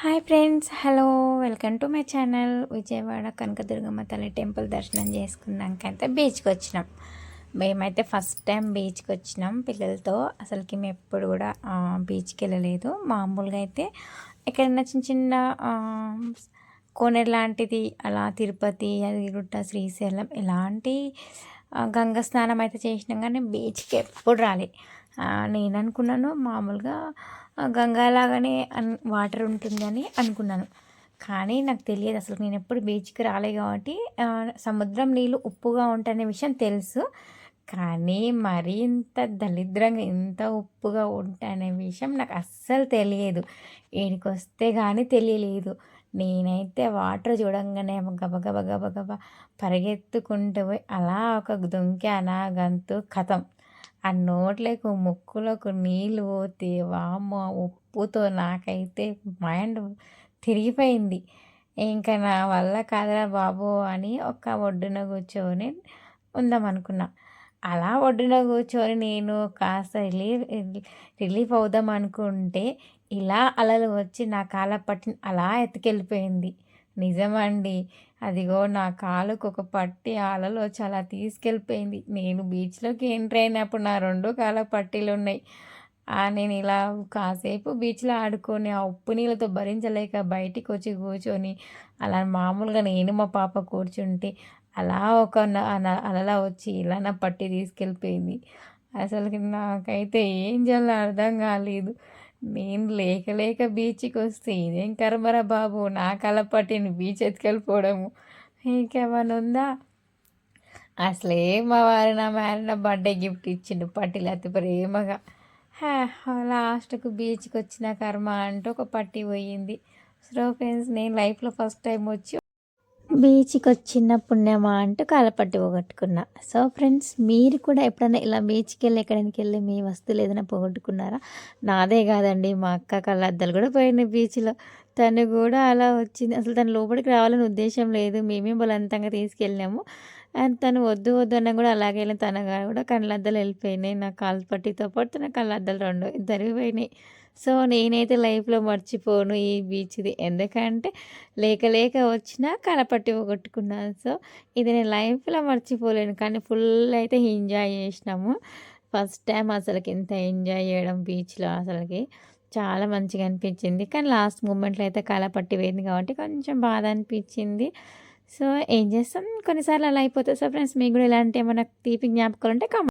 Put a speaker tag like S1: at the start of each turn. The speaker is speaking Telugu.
S1: Hi friends hello welcome to my channel Vijayawada Kanakadurgamma తల్లి టెంపుల్ దర్శనం చేసుకున్నాక అయితే బీచ్కి వచ్చినాం. మేమైతే ఫస్ట్ టైం బీచ్కి వచ్చినాం పిల్లలతో. అసలుకి మేము ఎప్పుడు కూడా బీచ్కి వెళ్ళలేదు. మామూలుగా అయితే ఎక్కడైనా చిన్న చిన్న కోనేరు లాంటిది అలా తిరుపతి అదిగుట్ట శ్రీశైలం ఇలాంటి గంగ స్నానం అయితే చేసినాం కానీ బీచ్కి ఎప్పుడు రాలే. నేను అనుకున్నాను మామూలుగా గంగాలాగానే అన్ వాటర్ ఉంటుందని అనుకున్నాను. కానీ నాకు తెలియదు అసలు నేను ఎప్పుడు బీచ్కి రాలే కాబట్టి సముద్రం నీళ్ళు ఉప్పుగా ఉంటాయనే విషయం తెలుసు. కానీ మరీ ఇంత దరిద్రంగా ఇంత ఉప్పుగా ఉంటాయనే విషయం నాకు అస్సలు తెలియదు. ఈడికి వస్తే కానీ తెలియలేదు. నేనైతే వాటర్ చూడంగానే గబగబ గబగబ పరిగెత్తుకుంటూ పోయి అలా ఒక దుంకానా గంతు కథం. ఆ నోట్లకు ముక్కులోకి నీళ్ళు పోతే వామ్మ ఉప్పుతో నాకైతే మైండ్ తిరిగిపోయింది. ఇంకా నా వల్ల కాదురా బాబు అని ఒక ఒడ్డున కూర్చొని ఉందామనుకున్నా. అలా ఒడ్డున కూర్చొని నేను కాస్త రిలీఫ్ రిలీఫ్ అవుదాం అనుకుంటే ఇలా అలలు వచ్చి నా కాళ్ళ పట్టిన అలా ఎత్తుకెళ్ళిపోయింది. నిజమండి. అదిగో నా కాలుకు ఒక పట్టి అలలో చాలా తీసుకెళ్ళిపోయింది. నేను బీచ్లోకి ఎంటర్ అయినప్పుడు నా రెండు కాళ్ళ పట్టీలు ఉన్నాయి నేను ఇలా కాసేపు బీచ్లో ఆడుకొని ఆ ఉప్పు నీళ్ళతో భరించలేక బయటికి వచ్చి కూర్చొని అలా మామూలుగా నేను మా పాప కూర్చుంటే అలా ఒక అలలా వచ్చి ఇలా నా పట్టి తీసుకెళ్ళిపోయింది. అసలు నాకైతే ఏం చేయాలో అర్థం కాలేదు. నేను లేక లేక బీచ్కి వస్తే ఇదేం కర్మరా బాబు? నా కళ పట్టిన బీచ్ ఎత్తుకెళ్ళిపోవడము. ఇంకేమైనా ఉందా? అసలే మా వారు నా మేర నా బర్త్డే గిఫ్ట్ ఇచ్చిండు పట్టీలు అతి ప్రేమగా. లాస్ట్కు బీచ్కి వచ్చిన కర్మ అంటూ ఒక పట్టి పోయింది. సో ఫ్రెండ్స్ నేను లైఫ్లో ఫస్ట్ టైం వచ్చి బీచ్కి వచ్చిన పుణ్యమా అంటూ కాలపట్టి పోగొట్టుకున్నా. సో ఫ్రెండ్స్ మీరు కూడా ఎప్పుడైనా ఇలా బీచ్కి వెళ్ళి ఎక్కడికి వెళ్ళి మీ వస్తువులు ఏదైనా పోగొట్టుకున్నారా? నాదే కాదండి. మా అక్క కళ్ళద్దాలు కూడా పోయినాయి బీచ్లో. తను కూడా అలా వచ్చింది. అసలు తను లోపలికి రావాలని ఉద్దేశం లేదు. మేమే బలవంతంగా తీసుకెళ్ళినాము. తను వద్దు వద్దు అన్న కూడా అలాగే వెళ్ళి తన కూడా కళ్ళద్దలు వెళ్ళిపోయినాయి. నా కాలు పట్టితో పాటు తన కళ్ళద్దలు రెండు ఇద్దరు పోయినాయి. సో నేనైతే లైఫ్లో మర్చిపోను ఈ బీచ్ది ఎందుకంటే లేక లేక వచ్చినా కలపట్టి పోగొట్టుకున్నాను సో ఇది నేను లైఫ్లో మర్చిపోలేను. కానీ ఫుల్ అయితే ఎంజాయ్ చేసినాము. ఫస్ట్ టైం అసలుకి ఇంత ఎంజాయ్ చేయడం బీచ్లో అసలుకి. చాలా మంచిగా అనిపించింది. కానీ లాస్ట్ మూమెంట్లో అయితే కలపట్టి పోయింది కాబట్టి కొంచెం బాధ అనిపించింది. సో ఏం చేస్తాం? కొన్నిసార్లు అలా అయిపోతుంది. సో ఫ్రెండ్స్ మీకు కూడా ఇలాంటి ఏమైనా తీపి జ్ఞాపకాలు ఉంటే